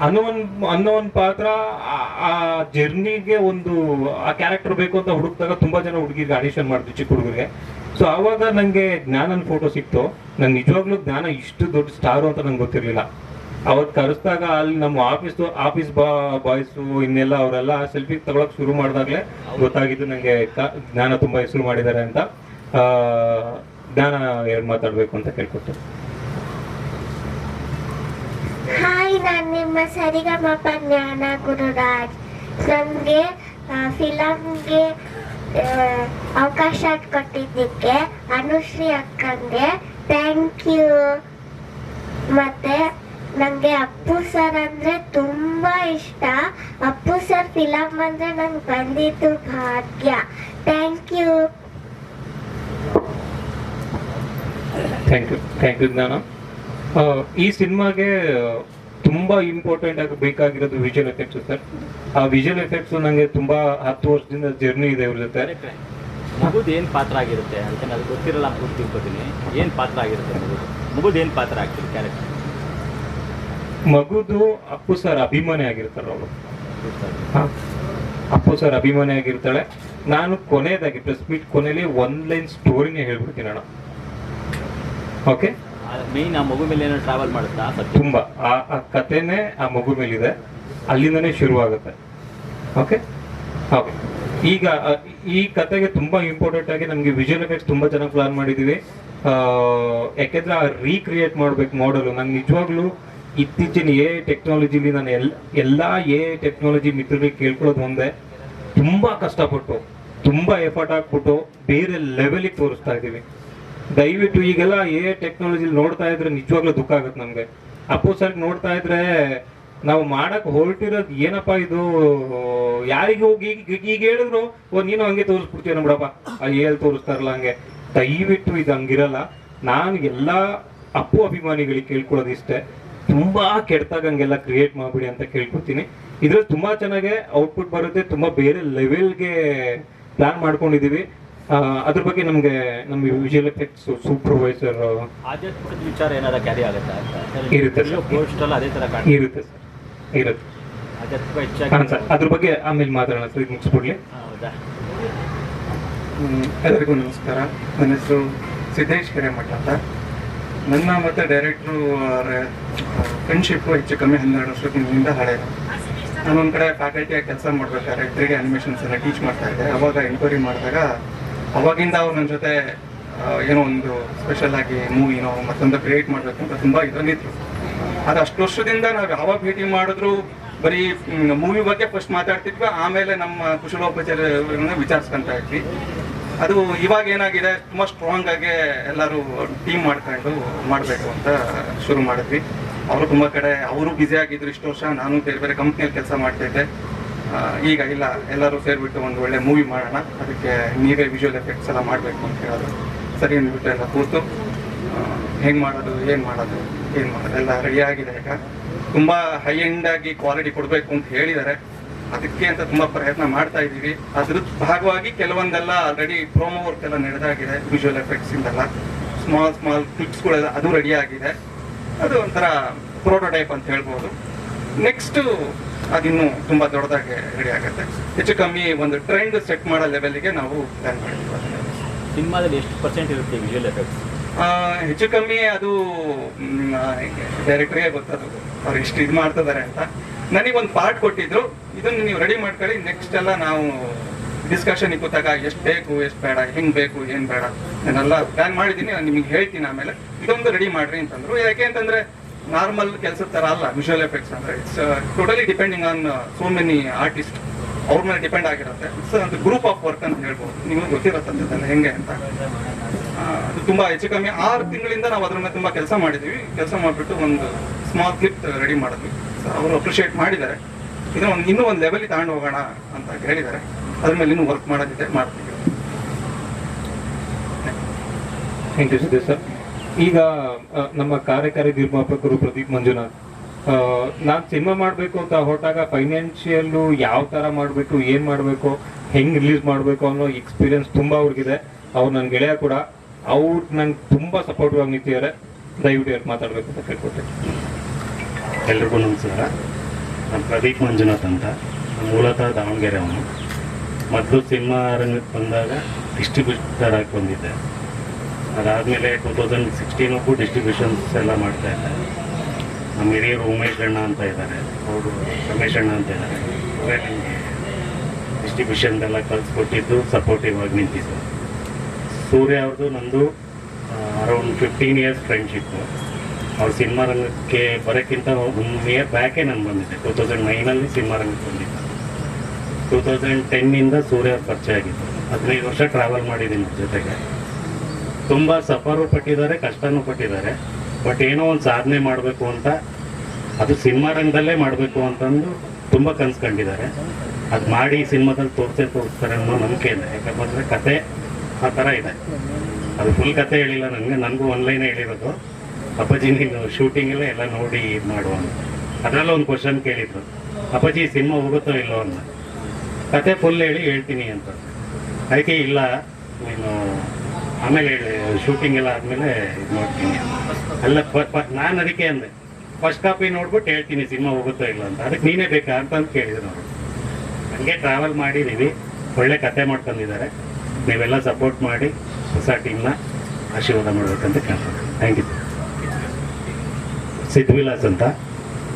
ಅನು ಅನ್- ಅನ್ನೋ ಒಂದು ಪಾತ್ರ, ಆ- ಆ ಜರ್ನಿಗೆ ಒಂದು, ಆ ಕ್ಯಾರೆಕ್ಟರ್ ಬೇಕು ಅಂತ ಹುಡುಕ್ದಾಗ ತುಂಬಾ ಜನ ಹುಡುಗಿಗೆ ಆಡಿಷನ್ ಮಾಡಿದ್ರು ಚಿಕ್ಕ ಹುಡುಗರಿಗೆ. ಸೊ ಆವಾಗ ನಂಗೆ ಜ್ಞಾನನ್ ಫೋಟೋ ಸಿಕ್ತು. ನಂಗೆ ನಿಜವಾಗ್ಲೂ ಜ್ಞಾನ ಇಷ್ಟು ದೊಡ್ಡ ಸ್ಟಾರು ಅಂತ ನಂಗೆ ಗೊತ್ತಿರ್ಲಿಲ್ಲ. ಅವತ್ ಕರೆಸ್ದಾಗ ಅಲ್ಲಿ ನಮ್ಮ ಆಫೀಸ್ ಆಫೀಸ್ ಬಾ, ಬಾಯ್ಸು, ಇನ್ನೆಲ್ಲ ಅವರೆಲ್ಲ ಸೆಲ್ಫಿ ತಗೊಳಕ್ ಶುರು ಮಾಡಿದಾಗಲೇ ಗೊತ್ತಾಗಿದ್ದು ನಂಗೆ ಕ- ಜ್ಞಾನ ತುಂಬಾ ಹೆಸರು ಮಾಡಿದ್ದಾರೆ ಅಂತ. ಜ್ಞಾನ ಏನ್ ಮಾತಾಡ್ಬೇಕು ಅಂತ ಕೇಳ್ಕೊಟ್ಟು. ಹಾಯ್ ನಾನು ನಿಮ್ಮ ಸರಿಗಮಪ ಜ್ಞಾನ ಗುರುರಾಜ್. ನಮಗೆ ಫಿಲಮ್ಗೆ ಅವಕಾಶ ಕೊಟ್ಟಿದ್ದಕ್ಕೆ ಅನುಶ್ರೀ ಅಕ್ಕಂಗೆ ಥ್ಯಾಂಕ್ ಯು ಮತ್ತೆ ನನಗೆ ಅಪ್ಪು ಸರ್ ಅಂದರೆ ತುಂಬ ಇಷ್ಟ. ಅಪ್ಪು ಸರ್ ಫಿಲಮ್ ಅಂದರೆ ನಂಗೆ ಬಂದಿದ್ದು ಭಾಗ್ಯ. Thank you thank you thank you ಜ್ಞಾನ ಈ ಸಿನಿಮಾಗೆ ತುಂಬಾ ಇಂಪಾರ್ಟೆಂಟ್ ಆಗಿ ಬೇಕಾಗಿರೋದು ವಿಜುವಲ್ ಎಫೆಕ್ಟ್ಸ್ ಸರ್. ಆ ವಿಜುವಲ್ ಎಫೆಕ್ಟ್ಸ್ ನಂಗೆ ತುಂಬಾ ಹತ್ತು ವರ್ಷದಿಂದ ಜರ್ನಿ ಇದೆ ಇವ್ರ ಜೊತೆ. ಮಗುದು ಏನು ಪಾತ್ರ ಆಗಿರುತ್ತೆ ಅಂತ ನನಗೆ ಗೊತ್ತಿರಲ್ಲ ಅಂತ ತಿಳ್ಕೊತೀನಿ. ಏನು ಪಾತ್ರ ಆಗಿರುತ್ತೆ ಮಗುದು ಮಗುದು ಏನು ಪಾತ್ರ ಆಗ್ತದೆ? ಕ್ಯಾರೆಕ್ಟರ್ ಮಗುದು ಅಪ್ಪು ಸರ್ ಅಭಿಮಾನಿ ಆಗಿರ್ತಾರೆ ಅವರು. ಅಪ್ಪು ಸರ್ ಅಭಿಮಾನಿ ಆಗಿರ್ತಾಳೆ. ನಾನು ಕೊನೆಯದಾಗಿ ಪ್ರೆಸ್ ಮೀಟ್ ಕೊನೆಯಲ್ಲಿ ಒನ್ ಲೈನ್ ಸ್ಟೋರಿನೇ ಹೇಳ್ಬಿಡ್ತೀನಿ ಅಣ್ಣ. ಓಕೆ ಮೇಯ್ನ್ ಆ ಮಗು ಮೇಲೆ ಏನೋ ಟ್ರಾವೆಲ್ ಮಾಡುತ್ತಾ ತುಂಬಾ. ಆ ಆ ಕಥೆನೇ ಆ ಮಗು ಮೇಲಿದೆ. ಅಲ್ಲಿಂದನೇ ಶುರುವಾಗುತ್ತೆ. ಓಕೆ ಓಕೆ ಈಗ ಈ ಕತೆಗೆ ತುಂಬಾ ಇಂಪಾರ್ಟೆಂಟ್ ಆಗಿ ನಮ್ಗೆ ವಿಜುವಲ್ ಎಫೆಕ್ಟ್ಸ್ ತುಂಬಾ ಚೆನ್ನಾಗಿ ಪ್ಲಾನ್ ಮಾಡಿದೀವಿ ಯಾಕೆಂದ್ರೆ ಆ ರೀಕ್ರಿಯೇಟ್ ಮಾಡ್ಬೇಕು ಮಾಡಲು ನಂಗೆ ನಿಜವಾಗ್ಲೂ ಇತ್ತೀಚಿನ ಎ ಟೆಕ್ನಾಲಜಿಲಿ ನಾನು ಎಲ್, ಎಲ್ಲ ಎ ಟೆಕ್ನಾಲಜಿ ಮಿತ್ರರಿಗೆ ಕೇಳ್ಕೊಳ್ಳೋದು ಒಂದೇ, ತುಂಬ ಕಷ್ಟಪಟ್ಟು, ತುಂಬ ಎಫರ್ಟ್ ಹಾಕ್ಬಿಟ್ಟು ಬೇರೆ ಲೆವೆಲಿಗೆ ತೋರಿಸ್ತಾ ಇದ್ದೀವಿ. ದಯವಿಟ್ಟು ಈಗೆಲ್ಲ ಎ ಟೆಕ್ನಾಲಜಿ ನೋಡ್ತಾ ಇದ್ರೆ ನಿಜವಾಗ್ಲೂ ದುಃಖ ಆಗುತ್ತೆ ನಮಗೆ. ಅಪ್ಪು ಸರ್ ನೋಡ್ತಾ ಇದ್ರೆ ನಾವು ಮಾಡಕ್ಕೆ ಹೊರಟಿರೋದು ಏನಪ್ಪ ಇದು, ಯಾರಿಗೆ ಹೋಗಿ, ಈಗ ಈಗ ಹೇಳಿದ್ರು, ಓ, ನೀನು ಹಂಗೆ ತೋರಿಸ್ಬಿಡ್ತೀಯ ಬಿಡಪ್ಪ ಅಲ್ಲಿ ಹೇಳಿ ತೋರಿಸ್ತಾರಲ್ಲ ಹಂಗೆ. ದಯವಿಟ್ಟು ಇದು ಹಂಗಿರಲ್ಲ. ನಾನು ಎಲ್ಲ ಅಪ್ಪು ಅಭಿಮಾನಿಗಳಿಗೆ ಕೇಳ್ಕೊಳ್ಳೋದು ಇಷ್ಟೇ. ತುಂಬಾ ಕೆಡ್ತಾಗಂಗೆಲ್ಲ ಕ್ರಿಯೇಟ್ ಮಾಡ್ಬಿಡಿ ಅಂತ ಕೇಳ್ಕೊತೀನಿ. ಇದ್ರಲ್ಲಿ ತುಂಬಾ ಚೆನ್ನಾಗೆ ಔಟ್ಪುಟ್ ಬರುತ್ತೆ ತುಂಬಾ ಬೇರೆ ಲೆವೆಲ್ಗೆ ಪ್ಲಾನ್ ಮಾಡ್ಕೊಂಡಿದೀವಿ. ಅದ್ರ ಬಗ್ಗೆ ನಮ್ಗೆ ನಮ್ಮ ವಿಜುವಲ್ ಎಫೆಕ್ಟ್ಸ್ ಸೂಪರ್ವೈಸರ್ ಆಧ್ಯಾತ್ಮಿಕ ವಿಚಾರ ಏನಾರ ಕ್ಯಾರಿ ಆಗುತ್ತೆ ಇರುತ್ತೆ ಸರ್. ಪೋಸ್ಟ್ ಅಲ್ಲ ಅದೇ ತರ ಕಾಣ್ತದೆ ಇರುತ್ತೆ ಸರ್. ಇರುತ್ತೆ. ಆಧ್ಯಾತ್ಮಿಕ ಹಾಂ ಹೆಚ್ಚಾಗಿ ಸರ್ ಅದ್ರ ಬಗ್ಗೆ ಆಮೇಲೆ ಮಾತಾಡೋಣ ಸರ್ ಇದು ಮುಗಿಸ್ಬಿಡ್ಲಿ. ಹೌದಾ? ಎಲ್ಲರಿಗೂ ನಮಸ್ಕಾರ. ನನ್ನ ಹೆಸರು ಸಿದ್ದೇಶ್ ಹಿರೇಮಠ ಅಂತ. ನನ್ನ ಮತ್ತು ಡೈರೆಕ್ಟ್ರು ಫ್ರೆಂಡ್ಶಿಪ್ಪು ಹೆಚ್ಚು ಕಮ್ಮಿ ಹನ್ನೆರಡು ವರ್ಷದಿಂದ ಹಳೆಯದು ನಾನು ಒಂದು ಕಡೆ ಫ್ಯಾಕಲ್ಟಿಯಾಗಿ ಕೆಲಸ ಮಾಡ್ಬೇಕಾದ್ರೆ ತ್ರೀ ಅನಿಮೇಷನ್ಸ್ ಎಲ್ಲ ಟೀಚ್ ಮಾಡ್ತಾ ಇದ್ದೆ. ಅವಾಗ ಎನ್ಕ್ವೈರಿ ಮಾಡಿದಾಗ, ಅವಾಗಿಂದ ಅವ್ರು ನನ್ನ ಜೊತೆ ಏನೋ ಒಂದು ಸ್ಪೆಷಲ್ ಆಗಿ ಮೂವಿನೋ ಮತ್ತೊಂದು ಕ್ರಿಯೇಟ್ ಮಾಡಬೇಕು ಅಂತ ತುಂಬ ಇದರಲ್ಲಿದ್ರು. ಅದು ಅಷ್ಟು ವರ್ಷದಿಂದ ನಾವು ಯಾವಾಗ ಭೇಟಿ ಮಾಡಿದ್ರು, ಬರೀ ಮೂವಿ ಬಗ್ಗೆ ಫಸ್ಟ್ ಮಾತಾಡ್ತಿದ್ವಿ, ಆಮೇಲೆ ನಮ್ಮ ಕುಶಲೋಪಚಾರ ವಿಚಾರಿಸ್ಕೊಂತ ಇದ್ವಿ. ಅದು ಇವಾಗ ಏನಾಗಿದೆ, ತುಂಬಾ ಸ್ಟ್ರಾಂಗ್ ಆಗಿ ಎಲ್ಲರೂ ಟೀಮ್ ಮಾಡ್ಕೊಂಡು ಮಾಡಬೇಕು ಅಂತ ಶುರು ಮಾಡಿದ್ವಿ. ಅವರು ತುಂಬಾ ಕಡೆ, ಅವರು ಬ್ಯುಸಿ ಆಗಿದ್ರು ಇಷ್ಟು ವರ್ಷ, ನಾನು ಬೇರೆ ಬೇರೆ ಕಂಪ್ನಿಯಲ್ಲಿ ಕೆಲಸ ಮಾಡ್ತಾ ಇದ್ದೆ. ಈಗ ಇಲ್ಲ, ಎಲ್ಲರೂ ಸೇರಿಬಿಟ್ಟು ಒಂದು ಒಳ್ಳೆ ಮೂವಿ ಮಾಡೋಣ, ಅದಕ್ಕೆ ನೀವೇ ವಿಜುವಲ್ ಎಫೆಕ್ಟ್ಸ್ ಎಲ್ಲ ಮಾಡಬೇಕು ಅಂತ ಹೇಳಿದ್ರು. ಸರಿ ಅಂದ್ಬಿಟ್ಟು ಎಲ್ಲ ಕೂತು ಹೆಂಗೆ ಮಾಡೋದು, ಏನು ಮಾಡೋದು ಏನು ಮಾಡೋದು, ಎಲ್ಲ ರೆಡಿ ಆಗಿದೆ ಈಗ. ತುಂಬ ಹೈ ಎಂಡ್ ಆಗಿ ಕ್ವಾಲಿಟಿ ಕೊಡಬೇಕು ಅಂತ ಹೇಳಿದ್ದಾರೆ. ಅದಕ್ಕೆ ಅಂತ ತುಂಬಾ ಪ್ರಯತ್ನ ಮಾಡ್ತಾ ಇದ್ದೀವಿ. ಅದ್ರ ಭಾಗವಾಗಿ ಕೆಲವೊಂದೆಲ್ಲ ಆಲ್ರೆಡಿ ಪ್ರೋಮೋ ವರ್ಕ್ ಎಲ್ಲ ನಡೆದಾಗಿದೆ ವಿಜುವಲ್ ಎಫೆಕ್ಟ್ಸ್ ಇಂದೆಲ್ಲ. ಸ್ಮಾಲ್ ಸ್ಮಾಲ್ ಕ್ಲಿಪ್ಸ್ಗಳೆಲ್ಲ ಅದು ರೆಡಿ ಆಗಿದೆ. ಅದು ಒಂಥರ ಪ್ರೋಟೋಟೈಪ್ ಅಂತ ಹೇಳ್ಬೋದು. ನೆಕ್ಸ್ಟ್ ಅದಿನ್ನು ತುಂಬಾ ದೊಡ್ಡದಾಗಿ ರೆಡಿ ಆಗುತ್ತೆ. ಹೆಚ್ಚು ಕಮ್ಮಿ ಒಂದು ಟ್ರೆಂಡ್ ಸೆಟ್ ಮಾಡೋ ಲೆವೆಲ್ಗೆ ನಾವು ಪ್ಲಾನ್ ಅದನ್ನ. ಸಿನಿಮಾದಲ್ಲಿ ಎಷ್ಟು ಪರ್ಸೆಂಟ್ ಇರುತ್ತೆ ವಿಜುವಲ್ ಎಫೆಕ್ಟ್ಸ್ ಹೆಚ್ಚು ಕಮ್ಮಿ ಅದು ಡೈರೆಕ್ಟ್ರಿಗೆ ಗೊತ್ತದು. ಅವ್ರು ಎಷ್ಟು ಇದು ಮಾಡ್ತಿದ್ದಾರೆ ಅಂತ. ನನಗೆ ಒಂದು ಪಾರ್ಟ್ ಕೊಟ್ಟಿದ್ರು. ಇದನ್ನ ನೀವು ರೆಡಿ ಮಾಡ್ಕೊಳ್ಳಿ. ನೆಕ್ಸ್ಟ್ ಎಲ್ಲ ನಾವು ಡಿಸ್ಕಷನ್ ಕೂತಾಗ ಎಷ್ಟು ಬೇಕು, ಎಷ್ಟು ಬೇಡ, ಹೆಂಗ್ ಬೇಕು, ಏನ್ ಬೇಡ ನಾನೆಲ್ಲ ಪ್ಲಾನ್ ಮಾಡಿದ್ದೀನಿ. ನಾನು ನಿಮಗೆ ಹೇಳ್ತೀನಿ ಆಮೇಲೆ. ಇದೊಂದು ರೆಡಿ ಮಾಡ್ರಿ ಅಂತಂದ್ರು. ಯಾಕೆ ಅಂತಂದ್ರೆ ನಾರ್ಮಲ್ ಕೆಲಸದ ತರ ಅಲ್ಲ ವಿಜುವಲ್ ಎಫೆಕ್ಟ್ಸ್ ಅಂದ್ರೆ. It's totally depending on so many artist ಅವ್ರ ಮೇಲೆ ಡಿಪೆಂಡ್ ಆಗಿರುತ್ತೆ. ಇಟ್ಸ್ ಒಂದು ಗ್ರೂಪ್ ಆಫ್ ವರ್ಕ್ ಅಂತ ಹೇಳ್ಬೋದು. ನಿಮಗೆ ಗೊತ್ತಿರತ್ತಂತ ಹೆಂಗೆ ಅಂತ. ಅದು ತುಂಬಾ ಹೆಚ್ಚು ಕಮ್ಮಿ. ಆರು ತಿಂಗಳಿಂದ ನಾವು ಅದ್ರ ಮೇಲೆ ತುಂಬಾ ಕೆಲಸ ಮಾಡಿದೀವಿ. ಕೆಲಸ ಮಾಡಿಬಿಟ್ಟು ಒಂದು ಸ್ಮಾಲ್ ಕ್ಲಿಪ್ ರೆಡಿ ಮಾಡಿದ್ವಿ. ಅವರು ಅಪ್ರಿಷಿಯೇಟ್ ಮಾಡಿದ್ದಾರೆ. ಇದನ್ನ ಒಂದು ಇನ್ನೂ ಒಂದು ಲೆವೆಲ್ಗೆ ತಗೊಂಡು ಹೋಗೋಣ ಅಂತ ಹೇಳಿದ್ದಾರೆ ಅದ್ರ ಮೇಲೆ ಇನ್ನೂ ವರ್ಕ್ ಮಾಡೋದಿದೆ ಮಾಡ್ತೀವಿ. ಥ್ಯಾಂಕ್ ಯು ಸರ್ ಈಗ ನಮ್ಮ ಕಾರ್ಯಕಾರಿ ನಿರ್ಮಾಪಕರು ಪ್ರದೀಪ್ ಮಂಜುನಾಥ್ ನಾನು ಸಿನಿಮಾ ಮಾಡಬೇಕು ಅಂತ ಹೊರಟಾಗ ಫೈನಾನ್ಷಿಯಲ್ಲು ಯಾವ ಥರ ಮಾಡಬೇಕು, ಏನು ಮಾಡಬೇಕು, ಹೆಂಗೆ ರಿಲೀಸ್ ಮಾಡಬೇಕು ಅನ್ನೋ ಎಕ್ಸ್ಪೀರಿಯನ್ಸ್ ತುಂಬ ಅವ್ರಿಗಿದೆ. ಅವ್ರು ನನ್ನ ಗೆಳೆಯ ಕೂಡ, ಅವ್ರು ನಂಗೆ ತುಂಬ ಸಪೋರ್ಟಿವ್ ಆಗಿ ನಿಂತಿದ್ದಾರೆ ದಯವಿಟ್ಟು ಮಾತಾಡಬೇಕು ಅಂತ ಕೇಳ್ಕೊಟ್ಟೆ ಎಲ್ರಿಗೂ ನಮಸ್ಕಾರ. ನಾನು ಪ್ರದೀಪ್ ಮಂಜುನಾಥ್ ಅಂತ. ಮೂಲತಃ ದಾವಣಗೆರೆ ಅವನು. ಮೊದಲು ಸಿನಿಮಾ ರಂಗಕ್ಕೆ ಬಂದಾಗ ಡಿಸ್ಟ್ರಿಬ್ಯೂಟರ್ ಆಗಿ ಬಂದಿದ್ದೆ. ಅದಾದಮೇಲೆ ಟೂ ತೌಸಂಡ್ ಸಿಕ್ಸ್ಟೀನಕ್ಕೂ ಡಿಸ್ಟ್ರಿಬ್ಯೂಷನ್ಸ್ ಎಲ್ಲ ಮಾಡ್ತಾ ಇದ್ದೆ. ನಮ್ಮ ಹಿರಿಯರು ಉಮೇಶ್ ಅಣ್ಣ ಅಂತ ಇದ್ದಾರೆ. ಅವರು ರಮೇಶ್ ಅಣ್ಣ ಅಂತ ಇದ್ದಾರೆ. ಅವರೇ ನನಗೆ ಡಿಸ್ಟ್ರಿಬ್ಯೂಷನ್ದೆಲ್ಲ ಕಲಿಸ್ಕೊಟ್ಟಿದ್ದು ಸಪೋರ್ಟಿವ್ ಆಗಿ ನಿಂತಿದ್ದು. ಸೂರ್ಯ ಅವ್ರದ್ದು ನಂದು ಅರೌಂಡ್ ಫಿಫ್ಟೀನ್ ಇಯರ್ಸ್ ಫ್ರೆಂಡ್ಶಿಪ್ಪು ಅವ್ರು ಸಿನಿಮಾ ರಂಗಕ್ಕೆ ಬರೋಕ್ಕಿಂತ ಒನ್ ಇಯರ್ ಬ್ಯಾಕೇ ನಾನು ಬಂದಿದ್ದೆ ಟೂ ತೌಸಂಡ್ ನೈನಲ್ಲಿ ಸಿನಿಮಾ ರಂಗಕ್ಕೆ ಬಂದಿದ್ದೆ ಟೂ ತೌಸಂಡ್ ಟೆನ್ನಿಂದ ಸೂರ್ಯ ಪರಿಚಯ ಆಗಿತ್ತು ಹದಿನೈದು ವರ್ಷ ಟ್ರಾವೆಲ್ ಮಾಡಿದ್ದೀನಿ ಜೊತೆಗೆ. ತುಂಬ ಸಫರು ಪಟ್ಟಿದ್ದಾರೆ, ಕಷ್ಟನೂ ಪಟ್ಟಿದ್ದಾರೆ. ಬಟ್ ಏನೋ ಒಂದು ಸಾಧನೆ ಮಾಡಬೇಕು ಅಂತ, ಅದು ಸಿನಿಮಾ ರಂಗದಲ್ಲೇ ಮಾಡಬೇಕು ಅಂತಂದು ತುಂಬ ಕನಸು ಕಂಡಿದ್ದಾರೆ. ಅದು ಮಾಡಿ ಸಿನಿಮಾದಲ್ಲಿ ತೋರಿಸೇ ತೋರಿಸ್ತಾರೆ ಅನ್ನೋ ನಂಬಿಕೆ ಇದೆ ಯಾಕಂದ್ರೆ ಕತೆ ಆ ಥರ ಇದೆ. ಅದು ಫುಲ್ ಕತೆ ಹೇಳಿಲ್ಲ ನನಗೆ ನನಗೂ ಒನ್ಲೈನೇ ಹೇಳಿರೋದು. ಅಪ್ಪಾಜಿ, ನೀನು ಶೂಟಿಂಗ್ ಎಲ್ಲ ಎಲ್ಲ ನೋಡಿ ಇದು ಮಾಡುವ ಅದರಲ್ಲ ಒಂದು ಕ್ವಶನ್ ಕೇಳಿದ್ರು. ಅಪ್ಪಾಜಿ, ಸಿನಿಮಾ ಹೋಗುತ್ತೋ ಇಲ್ಲೋ ಅಂತ. ಕತೆ ಫುಲ್ ಹೇಳಿ ಹೇಳ್ತೀನಿ ಅಂತ. ಅದಕ್ಕೆ ಇಲ್ಲ, ನೀನು ಆಮೇಲೆ ಶೂಟಿಂಗ್ ಎಲ್ಲ ಆದಮೇಲೆ ಇದು ನೋಡ್ತೀನಿ ಅಲ್ಲ ನಾನು ಅದಕ್ಕೆ ಅಂದೆ. ಫಸ್ಟ್ ಕಾಪಿ ನೋಡ್ಬಿಟ್ಟು ಹೇಳ್ತೀನಿ, ಸಿನಿಮಾ ಹೋಗುತ್ತೋ ಇಲ್ಲ ಅಂತ. ಅದಕ್ಕೆ ನೀನೇ ಬೇಕಾ ಅಂತ ಕೇಳಿದ್ರು ಅವರು. ಹಂಗೆ ಟ್ರಾವೆಲ್ ಮಾಡಿದ್ದೀವಿ ಒಳ್ಳೆ ಕತೆ ಮಾಡ್ಕೊಂಡಿದ್ದಾರೆ ನೀವೆಲ್ಲ ಸಪೋರ್ಟ್ ಮಾಡಿ ಹೊಸ ಟೀಮ್ನ ಆಶೀರ್ವಾದ ಮಾಡಬೇಕಂತ ಕೇಳ್ತಾರೆ ಥ್ಯಾಂಕ್ ಯು ಸಿದ್ವಿಲಾಸ್ ಅಂತ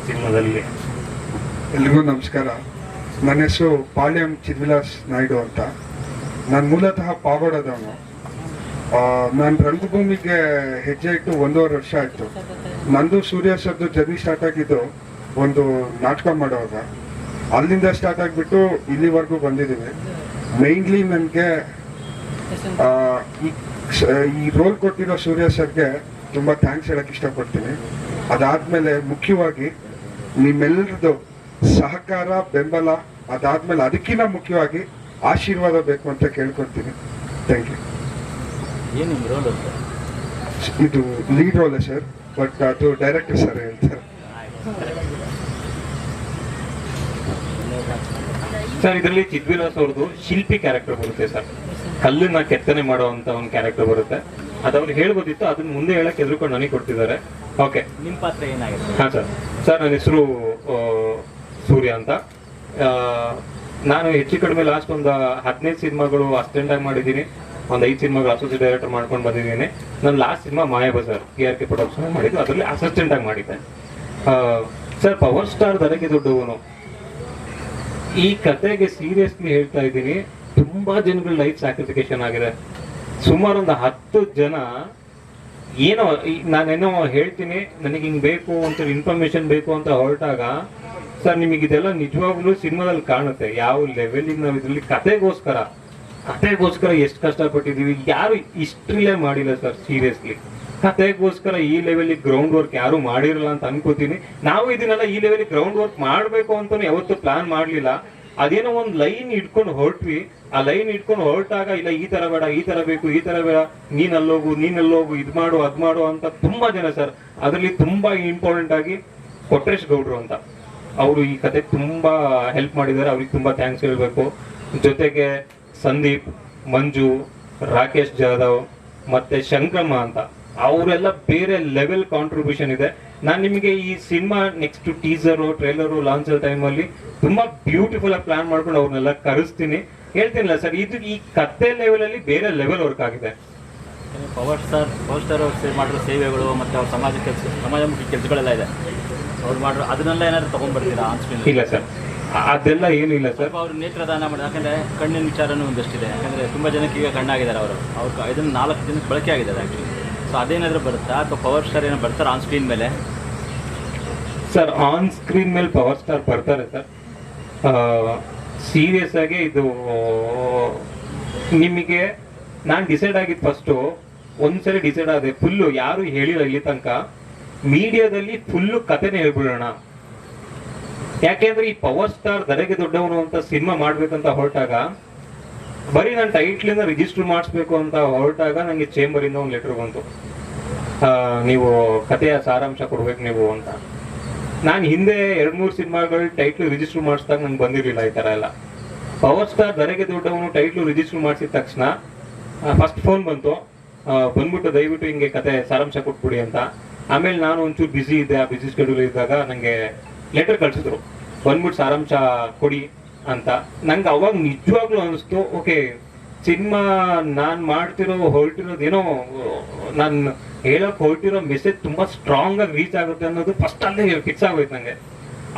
ಸಿನಿಮಾದಲ್ಲಿ. ಎಲ್ರಿಗೂ ನಮಸ್ಕಾರ. ನನ್ನ ಹೆಸರು ಪಾಳ್ಯಂ ಚಿದ್ವಿಲಾಸ್ ನಾಯ್ಡು ಅಂತ. ನಾನು ಮೂಲತಃ ಪಾಗೋಡದವನು. ನಾನು ರಂಗಭೂಮಿಗೆ ಹೆಜ್ಜೆ ಇಟ್ಟು ಒಂದೂವರೆ ವರ್ಷ ಆಯಿತು. ನಂದು ಸೂರ್ಯ ಸರ್ದು ಜರ್ನಿ ಸ್ಟಾರ್ಟ್ ಆಗಿದ್ದು ಒಂದು ನಾಟಕ ಮಾಡುವಾಗ. ಅಲ್ಲಿಂದ ಸ್ಟಾರ್ಟ್ ಆಗಿಬಿಟ್ಟು ಇಲ್ಲಿವರೆಗೂ ಬಂದಿದ್ದೀನಿ. ಮೈನ್ಲಿ ನನಗೆ ಈ ರೋಲ್ ಕೊಟ್ಟಿರೋ ಸೂರ್ಯ ಸರ್ಗೆ ತುಂಬ ಥ್ಯಾಂಕ್ಸ್ ಹೇಳಕ್ಕೆ ಇಷ್ಟಪಡ್ತೀನಿ. ಅದಾದ್ಮೇಲೆ ಮುಖ್ಯವಾಗಿ ನಿಮ್ಮೆಲ್ಲರದ್ದು ಸಹಕಾರ ಬೆಂಬಲ ಅದಾದ್ಮೇಲೆ ಅದಕ್ಕಿಂತ ಮುಖ್ಯವಾಗಿ ಆಶೀರ್ವಾದ ಬೇಕು ಅಂತ ಕೇಳ್ಕೊತೀನಿ ಥ್ಯಾಂಕ್ ಯು ಏನು ನಿಮ್ಮ ರೋಲ್ ಅಂತ ಇದು ಲೀಡ್ ರೋಲ್ ಸರ್ ಬಟ್ ಅದು ಡೈರೆಕ್ಟರ್ ಸರ್ ಹೇಳ್ತಾರೆ. ಸರ್ ಇದರಲ್ಲಿ ಚಿದ್ವಿಲಾಸ್ ಅವ್ರದ್ದು ಶಿಲ್ಪಿ ಕ್ಯಾರೆಕ್ಟರ್ ಬರುತ್ತೆ ಸರ್ ಕಲ್ಲನ್ನ ಕೆತ್ತನೆ ಮಾಡುವಂತ ಒಂದು ಕ್ಯಾರೆಕ್ಟರ್ ಬರುತ್ತೆ. ಅದು ಅವ್ರು ಹೇಳ್ಬೋದಿತ್ತು ಅದನ್ನ ಮುಂದೆ ಹೇಳಕ್ಕೆ ಎದುರುಕೊಂಡು ನನಗೆ ಕೊಡ್ತಿದ್ದಾರೆ. ಓಕೆ ನಿಮ್ಮ ಪಾತ್ರ ಏನಾಗಿದೆ ಹಾ ಸರ್. ಸರ್ ನನ್ನ ಹೆಸರು ಸೂರ್ಯ ಅಂತ. ನಾನು ಹೆಚ್ಚು ಕಡಿಮೆ ಲಾಸ್ಟ್ ಒಂದು ಹದಿನೈದು ಸಿನಿಮಾಗಳು ಅಸಿಸ್ಟೆಂಟ್ ಆಗಿ ಮಾಡಿದ್ದೀನಿ. ಒಂದು ಐದು ಸಿನಿಮಾಗಳು ಅಸೋಸಿಯೇಟ್ ಡೈರೆಕ್ಟರ್ ಮಾಡ್ಕೊಂಡು ಬಂದಿದ್ದೀನಿ. ನನ್ನ last cinema Maya Bazaar K R K production ಮಾಡಿದ್ದು. ಅದರಲ್ಲಿ ಅಸಿಸ್ಟೆಂಟ್ ಆಗಿ ಮಾಡಿದ್ದೆ. ಸರ್ ಪವರ್ ಸ್ಟಾರ್ ದರಕ್ಕೆ ದೊಡ್ಡವನು. ಈ ಕತೆಗೆ ಸೀರಿಯಸ್ಲಿ ಹೇಳ್ತಾ ಇದ್ದೀನಿ. ತುಂಬಾ ಜನಗಳ ಲೈಫ್ ಸ್ಯಾಕ್ರಿಫಿಕೇಶನ್ ಆಗಿದೆ. ಸುಮಾರು ಒಂದು ಹತ್ತು ಜನ ಏನೋ ನಾನೇನೋ ಹೇಳ್ತೀನಿ, ನನಗೆ ಹಿಂಗೆ ಬೇಕು ಅಂತ ಇನ್ಫಾರ್ಮೇಶನ್ ಬೇಕು ಅಂತ ಹೊರಟಾಗ, ಸರ್, ನಿಮಗೆ ಇದೆಲ್ಲ ನಿಜವಾಗ್ಲೂ ಸಿನಿಮಾದಲ್ಲಿ ಕಾಣುತ್ತೆ. ಯಾವ ಲೆವೆಲಿಗೆ ನಾವು ಇದರಲ್ಲಿ ಕತೆಗೋಸ್ಕರ ಕತೆಗೋಸ್ಕರ ಎಷ್ಟು ಕಷ್ಟಪಟ್ಟಿದ್ದೀವಿ. ಯಾರು ಇಷ್ಟ್ರಿಲೇ ಮಾಡಿಲ್ಲ ಸರ್ ಸೀರಿಯಸ್ಲಿ ಕತೆಗೋಸ್ಕರ ಈ ಲೆವೆಲಿಗೆ ಗ್ರೌಂಡ್ ವರ್ಕ್ ಯಾರು ಮಾಡಿರಲ್ಲ ಅಂತ ಅನ್ಕೋತೀನಿ. ನಾವು ಇದನ್ನೆಲ್ಲ ಈ ಲೆವೆಲ್ ಗ್ರೌಂಡ್ ವರ್ಕ್ ಮಾಡಬೇಕು ಅಂತ ಯಾವತ್ತೂ ಪ್ಲಾನ್ ಮಾಡಲಿಲ್ಲ. ಅದೇನೋ ಒಂದು ಲೈನ್ ಇಟ್ಕೊಂಡು ಹೊರಟ್ವಿ. ಆ ಲೈನ್ ಇಟ್ಕೊಂಡು ಹೊರಟಾಗ, ಇಲ್ಲ, ಈ ತರ ಬೇಡ, ಈ ತರ ಬೇಕು, ಈ ತರ ಬೇಡ ನೀನ್ ಅಲ್ಲೋಗು ನೀನ್ ಅಲ್ಲೋಗು ಇದ್ ಮಾಡು, ಅದ್ ಮಾಡು ಅಂತ ತುಂಬಾ ಜನ ಸರ್, ಅದರಲ್ಲಿ ತುಂಬಾ ಇಂಪಾರ್ಟೆಂಟ್ ಆಗಿ ಕೊಟ್ರೇಶ್ ಗೌಡ್ರು ಅಂತ. ಅವರು ಈ ಕತೆ ತುಂಬಾ ಹೆಲ್ಪ್ ಮಾಡಿದ್ದಾರೆ, ಅವ್ರಿಗೆ ತುಂಬಾ ಥ್ಯಾಂಕ್ಸ್ ಹೇಳ್ಬೇಕು. ಜೊತೆಗೆ ಸಂದೀಪ್, ಮಂಜು, ರಾಕೇಶ್ ಜಾಧವ್, ಮತ್ತೆ ಶಂಕ್ರಮ್ಮ ಅಂತ, ಅವರೆಲ್ಲ ಬೇರೆ ಲೆವೆಲ್ ಕಾಂಟ್ರಿಬ್ಯೂಷನ್ ಇದೆ. ನಾನು ನಿಮಗೆ ಈ cinema next teaser trailer launch ಟೈಮಲ್ಲಿ ತುಂಬಾ ಬ್ಯೂಟಿಫುಲ್ ಆಗಿ ಪ್ಲಾನ್ ಮಾಡ್ಕೊಂಡು ಅವ್ರನ್ನೆಲ್ಲ ಕರೆಸ್ತೀನಿ. ಹೇಳ್ತೀನಿಲ್ಲ ಸರ್. ಇದು ಈ ಕತ್ತೆ ಲೆವೆಲ್ ಅಲ್ಲಿ ಬೇರೆ ಲೆವೆಲ್ ವರ್ಕ್ ಆಗಿದೆ. ಪವರ್ ಸ್ಟಾರ್ ಪವರ್ ಸ್ಟಾರ್ ಅವ್ರು ಮಾಡಿರೋ ಸೇವೆಗಳು ಮತ್ತು ಅವ್ರ ಸಮಾಜ ಕೆಲಸ ಸಮಾಜಮುಖಿ ಕೆಲಸಗಳೆಲ್ಲ ಇದೆ. ಅವ್ರು ಮಾಡಿರೋ ಅದನ್ನೆಲ್ಲ ಏನಾದ್ರು ತೊಗೊಂಡ್ಬರ್ತೀರಾ ಆನ್ ಸ್ಕ್ರೀನ್ ಇಲ್ಲ ಸರ್. ಅದೆಲ್ಲ ಏನಿಲ್ಲ ಸರ್. ಸ್ವಲ್ಪ ಅವ್ರು ನೇತ್ರದಾನ ಮಾಡಿ ಯಾಕಂದರೆ ಕಣ್ಣಿನ ವಿಚಾರನೂ ಒಂದಷ್ಟಿದೆ. ಯಾಕಂದರೆ ತುಂಬ ಜನಕ್ಕೆ ಈಗ ಕಣ್ಣಾಗಿದ್ದಾರೆ ಅವರು. ಅವ್ರು ಇದನ್ನು ನಾಲ್ಕು ದಿನಕ್ಕೆ ಬಳಕೆ ಆಗಿದೆ ಆ್ಯಕ್ಚುಲಿ ಸೊ ಅದೇನಾದರೂ ಬರುತ್ತಾ? ಅಥವಾ ಪವರ್ ಸ್ಟಾರ್ ಏನೋ ಬರ್ತಾರೆ ಆನ್ ಸ್ಕ್ರೀನ್ ಮೇಲೆ? ಸರ್ ಆನ್ ಸ್ಕ್ರೀನ್ ಮೇಲೆ ಪವರ್ ಸ್ಟಾರ್ ಬರ್ತಾರೆ ಸರ್. ಸೀರಿಯಸ್ ಆಗಿ ಇದು, ನಿಮಗೆ ನಾನು ಡಿಸೈಡ್ ಆಗಿದ್ದು ಫಸ್ಟು ಒಂದ್ಸರಿ ಡಿಸೈಡ್ ಆದೆ ಫುಲ್ಲು ಯಾರು ಹೇಳಿಲ್ಲ ಇಲ್ಲಿ ತನಕ. ಮೀಡಿಯಾದಲ್ಲಿ ಫುಲ್ಲು ಕತೆನೇ ಹೇಳ್ಬಿಡೋಣ. ಯಾಕೆಂದ್ರೆ ಈ ಪವರ್ ಸ್ಟಾರ್ ದರೆಗೆ ದೊಡ್ಡವನು ಅಂತ ಸಿನಿಮಾ ಮಾಡ್ಬೇಕಂತ ಹೊರಟಾಗ, ಬರೀ ನಾನು ಟೈಟ್ಲಿಂದ ರಿಜಿಸ್ಟರ್ ಮಾಡಿಸ್ಬೇಕು ಅಂತ ಹೊರಟಾಗ ನನಗೆ ಚೇಂಬರಿಂದ ಒಂದು ಲೆಟರ್ ಬಂತು. ನೀವು ಕಥೆಯ ಸಾರಾಂಶ ಕೊಡ್ಬೇಕು ನೀವು ಅಂತ. ನಾನು ಹಿಂದೆ ಎರಡು ಮೂರು ಸಿನಿಮಾಗಳ ಟೈಟ್ಲ್ ರಿಜಿಸ್ಟರ್ ಮಾಡಿಸಿದಾಗ ನಂಗೆ ಬಂದಿರಲಿಲ್ಲ ಈ ತರ ಎಲ್ಲ. ಪವರ್ ಸ್ಟಾರ್ ದರೆಗೆ ದೊಡ್ಡವನು ಟೈಟ್ಲು ರಿಜಿಸ್ಟರ್ ಮಾಡಿಸಿದ ತಕ್ಷಣ ಫಸ್ಟ್ ಫೋನ್ ಬಂತು. ಬಂದ್ಬಿಟ್ಟು ದಯವಿಟ್ಟು ಹಿಂಗೆ ಕತೆ, ಸಾರಾಂಶ ಕೊಟ್ಬಿಡಿ ಅಂತ. ಆಮೇಲೆ ನಾನು ಒಂಚೂರು ಬಿಸಿ ಇದ್ದೆ, ಆ ಬ್ಯುಸಿ ಸ್ಕೆಡ್ಯೂಲ್ ಇದ್ದಾಗ ನನಗೆ ಲೆಟರ್ ಕಳಿಸಿದ್ರು. ಬಂದ್ಬಿಟ್ಟು ಸಾರಾಂಶ ಕೊಡಿ ಅಂತ. ನಂಗೆ ಅವಾಗ ನಿಜವಾಗ್ಲೂ ಅನಿಸ್ತು, ಓಕೆ, ಸಿನಿಮಾ ನಾನು ಮಾಡ್ತಿರೋ, ಹೊರಟಿರೋದು ಏನೋ, ನಾನು ಹೇಳಕ್ ಹೊರಟಿರೋ ಮೆಸೇಜ್ ತುಂಬಾ ಸ್ಟ್ರಾಂಗ್ ಆಗಿ ರೀಚ್ ಆಗುತ್ತೆ ಅನ್ನೋದು ಫಸ್ಟ್ ಅಲ್ಲೇ ಫಿಕ್ಸ್ ಆಗೋಯ್ತು ನಂಗೆ.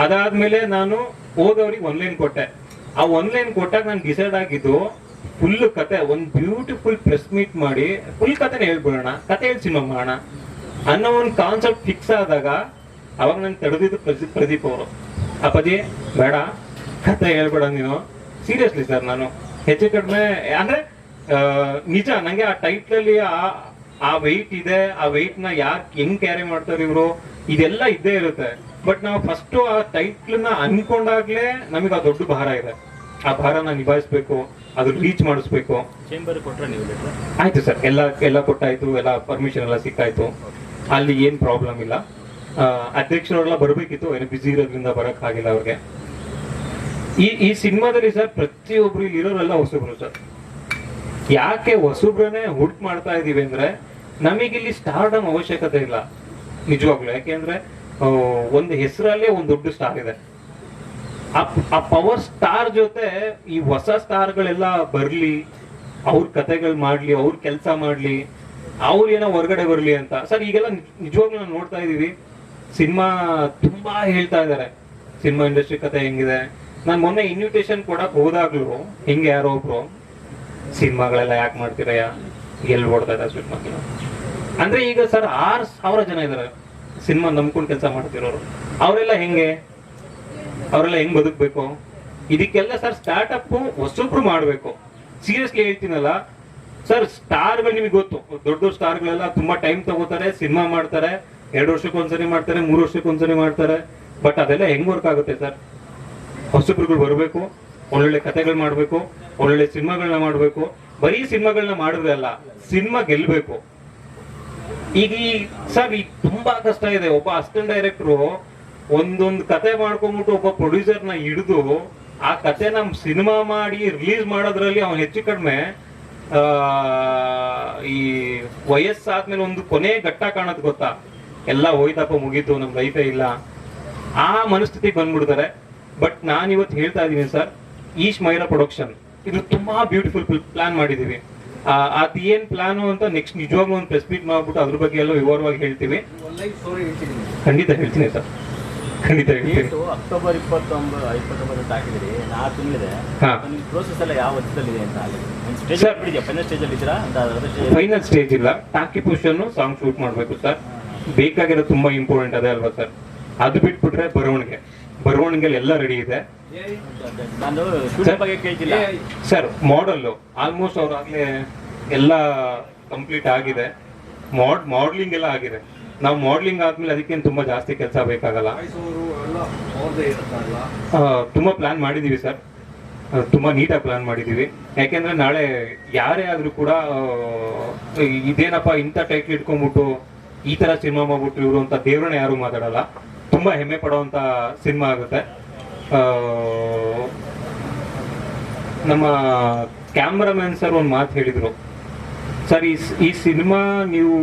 ಅದಾದ್ಮೇಲೆ ನಾನು ಹೋದವ್ರಿಗೆ ಒನ್ಲೈನ್ ಕೊಟ್ಟೆ. ಆ ಒನ್ಲೈನ್ ಕೊಟ್ಟಾಗ ನಾನು ಡಿಸೈಡ್ ಆಗಿದ್ದು ಫುಲ್ ಕತೆ, ಒಂದ್ ಬ್ಯೂಟಿಫುಲ್ ಪ್ರೆಸ್ ಮೀಟ್ ಮಾಡಿ ಫುಲ್ ಕತೆನ ಹೇಳ್ಬಿಡೋಣ, ಕತೆ ಹೇಳಿ ಸಿನಿಮಾ ಮಾಡೋಣ ಅನ್ನೋ ಒಂದು ಕಾನ್ಸೆಪ್ಟ್ ಫಿಕ್ಸ್ ಆದಾಗ ಅವಾಗ ನಾನು ತಡೆದಿದ್ದು ಪ್ರದೀಪ್ ಪ್ರದೀಪ್ ಅವರು. ಅಪ್ಪಾಜಿ, ಬೇಡ, ಕತೆ ಹೇಳ್ಬೇಡ ನೀನು. ಸೀರಿಯಸ್ಲಿ ಸರ್ ನಾನು. ಹೆಚ್ಚು ಕಡಿಮೆ, ಅಂದ್ರೆ ನಿಜ, ನಂಗೆ ಆ ಟೈಟ್ಲಲ್ಲಿ ಆ ಆ ವೆಯ್ಟ್ ಇದೆ ಆ ವೆಯ್ಟ್ನ ಯಾಕೆ ಹೆಂಗ್ ಕ್ಯಾರಿ ಮಾಡ್ತಾರೆ ಇವರು? ಇದೆಲ್ಲ ಇದ್ದೇ ಇರುತ್ತೆ. ಬಟ್ ನಾವು ಫಸ್ಟ್ ಆ ಟೈಟ್ಲ್ನ ಅನ್ಕೊಂಡಾಗ್ಲೇ ನಮಗೆ ಆ ದೊಡ್ಡ ಭಾರ ಇದೆ. ಆ ಭಾರನ ನಿಭಾಯಿಸ್ಬೇಕು ಅದು ರೀಚ್ ಮಾಡಿಸ್ಬೇಕು. ಚೇಂಬರ್ ಕೊಟ್ಟರೆ ನೀವು ಆಯ್ತು ಸರ್ ಎಲ್ಲ ಎಲ್ಲ ಕೊಟ್ಟಾಯ್ತು ಎಲ್ಲ ಪರ್ಮಿಷನ್ ಎಲ್ಲ ಸಿಕ್ಕಾಯ್ತು. ಅಲ್ಲಿ ಏನ್ ಪ್ರಾಬ್ಲಮ್ ಇಲ್ಲ. ಅಧ್ಯಕ್ಷರೆಲ್ಲ ಬರಬೇಕಿತ್ತು ಏನೋ ಬಿಸಿ ಇರೋದ್ರಿಂದ ಬರಕ್ ಆಗಿಲ್ಲ ಅವ್ರಿಗೆ. ಈ ಈ ಸಿನಿಮಾದಲ್ಲಿ ಸರ್ ಪ್ರತಿಯೊಬ್ರು ಇರೋರೆಲ್ಲ ಹೊಸಬ್ರು ಸರ್. ಯಾಕೆ ಹೊಸಬ್ರನ್ನೇ ಹುಡ್ಕ್ ಮಾಡ್ತಾ ಇದೀವಿ ಅಂದ್ರೆ ನಮಗಿಲ್ಲಿ ಸ್ಟಾರ್ಡಮ್ ಅವಶ್ಯಕತೆ ಇಲ್ಲ, ನಿಜವಾಗ್ಲು. ಯಾಕೆಂದ್ರೆ ಒಂದು ಹೆಸರಲ್ಲೇ ಒಂದು ದೊಡ್ಡ ಸ್ಟಾರ್ ಇದೆ. ಆ- ಪವರ್ ಸ್ಟಾರ್ ಜೊತೆ ಈ ಹೊಸ ಸ್ಟಾರ್ಗಳೆಲ್ಲ ಬರ್ಲಿ, ಅವ್ರ ಕತೆಗಳು ಮಾಡ್ಲಿ, ಅವ್ರ ಕೆಲಸ ಮಾಡ್ಲಿ, ಅವ್ರು ಏನೋ ಹೊರಗಡೆ ಬರ್ಲಿ ಅಂತ. ಸರ್, ಈಗೆಲ್ಲ ನಿಜ್- ನಿಜವಾಗ್ಲೂ ನಾವು ನೋಡ್ತಾ ಇದೀವಿ ಸಿನಿಮಾ ತುಂಬಾ ಹೇಳ್ತಾ ಇದಾರೆ. ಸಿನಿಮಾ ಇಂಡಸ್ಟ್ರಿ ಕತೆ ಹೆಂಗಿದೆ. ನಾನು ಮೊನ್ನೆ ಇನ್ವಿಟೇಷನ್ ಕೊಡಕ್ ಹೋದಾಗ್ಲೂ, ಹಿಂಗೆ ಯಾರೋ ಒಬ್ರು, ಸಿನಿಮಾಗಳೆಲ್ಲ ಯಾಕೆ ಮಾಡ್ತೀರಯ್ಯ? ಎಲ್ಲಿ ಓಡ್ತಾ ಇದ್ದಾರೆ ಸಿನಿಮಾ ಅಂದ್ರೆ ಈಗ ಸರ್ ಆರ್ ಸಾವಿರ ಜನ ಇದಾರೆ, ಸಿನಿಮಾ ನಂಬ್ಕೊಂಡು ಕೆಲಸ ಮಾಡ್ತಿರೋರು. ಅವರೆಲ್ಲ ಹೆಂಗೆ? ಅವರೆಲ್ಲ ಹೆಂಗ್ ಬದುಕ್ಬೇಕು? ಇದಕ್ಕೆಲ್ಲ ಸರ್ ಸ್ಟಾರ್ಟ್ಅಪ್ ಹೊಸೊಬ್ರು ಮಾಡ್ಬೇಕು. ಸೀರಿಯಸ್ಲಿ ಹೇಳ್ತೀನಲ್ಲ, ಸರ್ ಸ್ಟಾರ್ಗಳು ನಿಮಗೆ ಗೊತ್ತು. ದೊಡ್ಡ ದೊಡ್ಡ ಸ್ಟಾರ್ಗಳೆಲ್ಲ ತುಂಬಾ ಟೈಮ್ ತಗೋತಾರೆ, ಸಿನಿಮಾ ಮಾಡ್ತಾರೆ, ಎರಡು ವರ್ಷಕ್ಕೆ ಒಂದ್ಸರಿ ಮಾಡ್ತಾರೆ, ಮೂರು ವರ್ಷಕ್ಕೆ ಒಂದ್ಸರಿ ಮಾಡ್ತಾರೆ. ಬಟ್ ಅದೆಲ್ಲ ಹೆಂಗ್ ವರ್ಕ್ ಆಗುತ್ತೆ ಸರ್? ಹೊಸಬ್ರುಗಳು ಬರಬೇಕು, ಒಳ್ಳೊಳ್ಳೆ ಕಥೆಗಳು ಮಾಡಬೇಕು, ಒಳ್ಳೊಳ್ಳೆ ಸಿನಿಮಾಗಳನ್ನ ಮಾಡಬೇಕು. ಬರೀ ಸಿನಿಮಾಗಳನ್ನ ಅಲ್ಲ, ಸಿನಿಮಾ ಗೆಲ್ಬೇಕು. ಈಗ ಈ ಸರ್, ಈಗ ತುಂಬಾ ಕಷ್ಟ ಇದೆ. ಒಬ್ಬ ಅಸಿಸ್ಟೆಂಟ್ ಡೈರೆಕ್ಟ್ರು ಒಂದೊಂದು ಕತೆ ಮಾಡ್ಕೊಂಡ್ಬಿಟ್ಟು ಒಬ್ಬ ಪ್ರೊಡ್ಯೂಸರ್ನ ಹಿಡಿದು ಆ ಕತೆ ನಮ್ ಸಿನಿಮಾ ಮಾಡಿ ರಿಲೀಸ್ ಮಾಡೋದ್ರಲ್ಲಿ ಅವನು ಹೆಚ್ಚು ಕಡಿಮೆ ಈ ವಯಸ್ಸಾದ್ಮೇಲೆ ಒಂದು ಕೊನೆ ಘಟ್ಟ ಕಾಣೋದು ಗೊತ್ತಾ? ಎಲ್ಲ ಹೋಯ್ತಪ್ಪ, ಮುಗೀತು ನಮ್ ಲೈಫೇ ಇಲ್ಲ. ಆ ಮನಸ್ಥಿತಿಗೆ ಬಂದ್ಬಿಡ್ತಾರೆ. ಬಟ್ ನಾನು ಇವತ್ತು ಹೇಳ್ತಾ ಇದ್ದೀನಿ ಸರ್, ಈಶ್ ಮೈರಾ ಪ್ರೊಡಕ್ಷನ್. ಇದು ತುಂಬಾ ಬ್ಯೂಟಿಫುಲ್ ಪ್ಲಾನ್ ಮಾಡಿದೀವಿ ಆ, ಅದ್ ಏನ್ ಪ್ಲಾನು ಅಂತ ನೆಕ್ಸ್ಟ್ ನಿಜವಾಗ್ಲೂ ಒಂದು ಪ್ರೆಸ್ ಮೀಟ್ ಮಾಡ್ಬಿಟ್ಟು ಅದ್ರ ಬಗ್ಗೆ ಎಲ್ಲ ವಿವರವಾಗಿ ಹೇಳ್ತೀವಿ. ಖಂಡಿತ ಹೇಳ್ತೀನಿ ಸರ್. ಖಂಡಿತ ಹೇಳ್ತೀನಿ. ಅಕ್ಟೋಬರ್ ಇಪ್ಪತ್ತೊಂಬತ್ತು ಇಪ್ಪತ್ತೊಂಬತ್ತು ಹಾಕಿದಿರಿ ನಾಲ್ಕು ತಿಂಗಳಿದೆ. ಪ್ರೋಸೆಸ್ ಎಲ್ಲ ಯಾವ ಹಂತದಲ್ಲಿದೆ ಅಂತ ಅಲ್ಲಿ ಸ್ಟೇಜ್ ಫೈನಲ್ ಸ್ಟೇಜಲ್ಲಿ ಇದ್ದೀರಾ ಫೈನಲ್ ಸ್ಟೇಜ್ ಇಲ್ಲ. ಟಾಕಿ ಪುಷನ್ ಸಾಂಗ್ ಶೂಟ್ ಮಾಡಬೇಕು ಸರ್ ಬೇಕಾಗಿರೋ ತುಂಬಾ ಇಂಪಾರ್ಟೆಂಟ್ ಅದೇ ಅಲ್ವಾ ಸರ್ ಅದು ಬಿಟ್ಬಿಟ್ರೆ ಬರವಣಿಗೆ. ಬರವಣಿಗೆಲಿ ಎಲ್ಲ ರೆಡಿ ಇದೆ. ಸರ್ ಮಾಡಲ್ಲು ಆಲ್ಮೋಸ್ಟ್ ಅವ್ರಾಗ್ಲೇ ಎಲ್ಲ ಕಂಪ್ಲೀಟ್ ಆಗಿದೆ. ಮಾಡ್ ಮಾಡ್ಲಿಂಗ್ ಎಲ್ಲ ಆಗಿದೆ. ನಾವು ಮಾಡ್ಲಿಂಗ್ ಆದ್ಮೇಲೆ ಅದಕ್ಕೇನು ತುಂಬಾ ಜಾಸ್ತಿ ಕೆಲಸ ಬೇಕಾಗಲ್ಲ. ತುಂಬಾ ಪ್ಲಾನ್ ಮಾಡಿದೀವಿ ಸರ್. ತುಂಬಾ ನೀಟಾಗಿ ಪ್ಲಾನ್ ಮಾಡಿದೀವಿ. ಯಾಕೆಂದ್ರೆ ನಾಳೆ ಯಾರೇ ಆದ್ರೂ ಕೂಡ ಇದೇನಪ್ಪ ಇಂಥ ಟೈಟ್ಲ್ ಇಟ್ಕೊಂಡ್ಬಿಟ್ಟು ಈ ತರ ಸಿನಿಮಾ ಮಾಡ್ಬಿಟ್ಟು ಇವರು ಅಂತ ದೇವ್ರನ್ನ ಯಾರು ಮಾತಾಡಲ್ಲ. ತುಂಬಾ ಹೆಮ್ಮೆ ಪಡುವಂತ ಸಿನಿಮಾ ಆಗುತ್ತೆ. ನಮ್ಮ ಕ್ಯಾಮ್ರಾಮ್ಯಾನ್ ಸರ್ ಒಂದು ಮಾತು ಹೇಳಿದರು. ಸರ್, ಈ ಈ ಸಿನಿಮಾ ನೀವು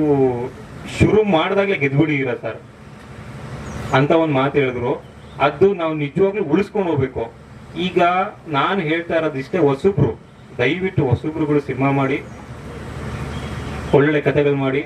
ಶುರು ಮಾಡಿದಾಗಲೇ ಗೆದ್ಬಿಡಿರ ಸರ್? ಅಂತ ಒಂದು ಮಾತು ಹೇಳಿದ್ರು. ಅದು ನಾವು ನಿಜವಾಗ್ಲೂ ಉಳಿಸ್ಕೊಂಡು ಹೋಗ್ಬೇಕು. ಈಗ ನಾನು ಹೇಳ್ತಾ ಇರೋದು ಇಷ್ಟೇ ಹೊಸಬ್ರು. ದಯವಿಟ್ಟು ಹೊಸಬ್ರುಗಳು ಸಿನಿಮಾ ಮಾಡಿ, ಒಳ್ಳೊಳ್ಳೆ ಕಥೆಗಳು ಮಾಡಿ